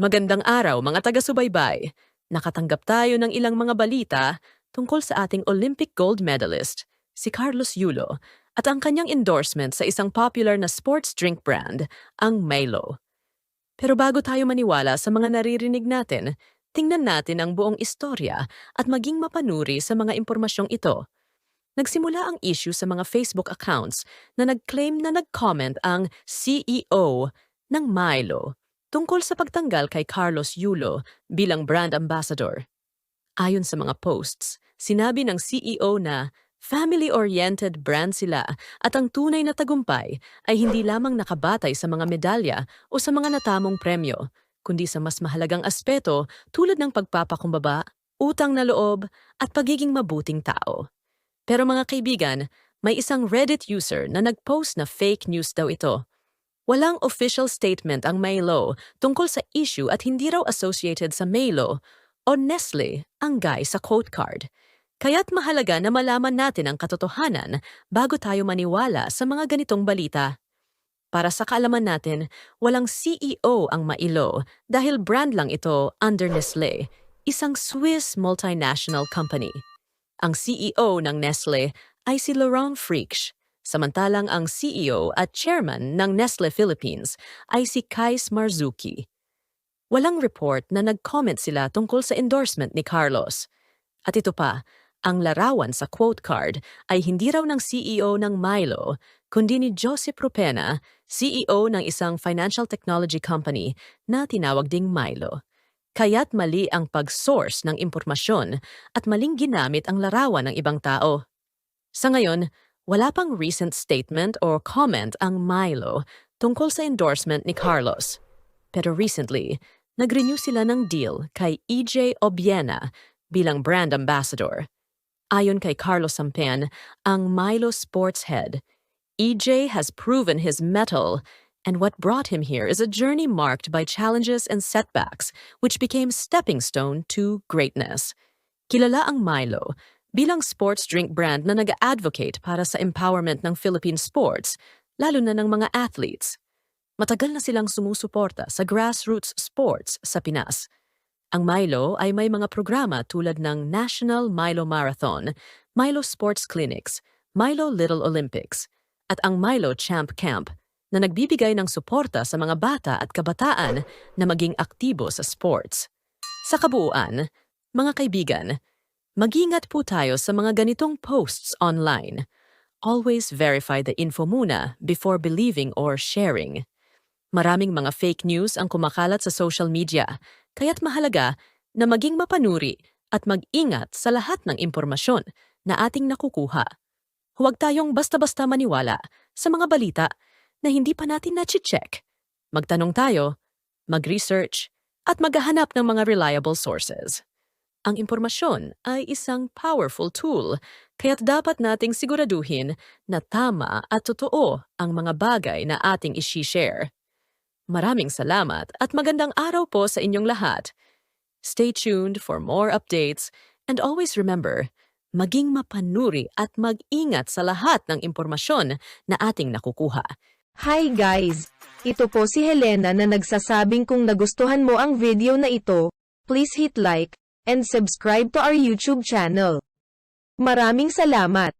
Magandang araw mga taga-subaybay. Nakatanggap tayo ng ilang mga balita tungkol sa ating Olympic gold medalist, si Carlos Yulo, at ang kanyang endorsement sa isang popular na sports drink brand, ang Milo. Pero bago tayo maniwala sa mga naririnig natin, tingnan natin ang buong istorya at maging mapanuri sa mga impormasyong ito. Nagsimula ang issue sa mga Facebook accounts na nag-claim na nag-comment ang CEO ng Milo tungkol sa pagtanggal kay Carlos Yulo bilang brand ambassador. Ayon sa mga posts, sinabi ng CEO na family-oriented brand sila at ang tunay na tagumpay ay hindi lamang nakabatay sa mga medalya o sa mga natamong premyo, kundi sa mas mahalagang aspeto tulad ng pagpapakumbaba, utang na loob at pagiging mabuting tao. Pero mga kaibigan, may isang Reddit user na nag-post na fake news daw ito. Walang official statement ang Milo tungkol sa issue at hindi raw associated sa Milo o Nestle ang guy sa quote card. Kaya't mahalaga na malaman natin ang katotohanan bago tayo maniwala sa mga ganitong balita. Para sa kaalaman natin, walang CEO ang Mailo dahil brand lang ito under Nestle, isang Swiss multinational company. Ang CEO ng Nestle ay si Laurent Frisch, samantalang ang CEO at chairman ng Nestle Philippines ay si Kais Marzuki. Walang report na nag-comment sila tungkol sa endorsement ni Carlos. At ito pa, ang larawan sa quote card ay hindi raw ng CEO ng Milo, kundi ni Joseph Rupena, CEO ng isang financial technology company na tinawag ding Milo. Kaya't mali ang pag-source ng impormasyon at maling ginamit ang larawan ng ibang tao. Sa ngayon, wala pang recent statement or comment ang Milo tungkol sa endorsement ni Carlos. Pero recently, nag-renew sila ng deal kay EJ Obiena bilang brand ambassador. Ayon kay Carlos Sampen, ang Milo sports head, EJ has proven his mettle and what brought him here is a journey marked by challenges and setbacks which became stepping stone to greatness. Kilala ang Milo bilang sports drink brand na nag-advocate para sa empowerment ng Philippine sports, lalo na ng mga athletes. Matagal na silang sumusuporta sa grassroots sports sa Pinas. Ang Milo ay may mga programa tulad ng National Milo Marathon, Milo Sports Clinics, Milo Little Olympics, at ang Milo Champ Camp na nagbibigay ng suporta sa mga bata at kabataan na maging aktibo sa sports. Sa kabuuan, mga kaibigan, mag-ingat po tayo sa mga ganitong posts online. Always verify the info muna before believing or sharing. Maraming mga fake news ang kumakalat sa social media, kaya't mahalaga na maging mapanuri at mag-ingat sa lahat ng impormasyon na ating nakukuha. Huwag tayong basta-basta maniwala sa mga balita na hindi pa natin na-check. Magtanong tayo, mag-research, at maghahanap ng mga reliable sources. Ang impormasyon ay isang powerful tool, kaya't dapat nating siguraduhin na tama at totoo ang mga bagay na ating isi-share. Maraming salamat at magandang araw po sa inyong lahat. Stay tuned for more updates and always remember, maging mapanuri at mag-ingat sa lahat ng impormasyon na ating nakukuha. Hi guys! Ito po si Helena na nagsasabing kung nagustuhan mo ang video na ito, please hit like and subscribe to our YouTube channel. Maraming salamat!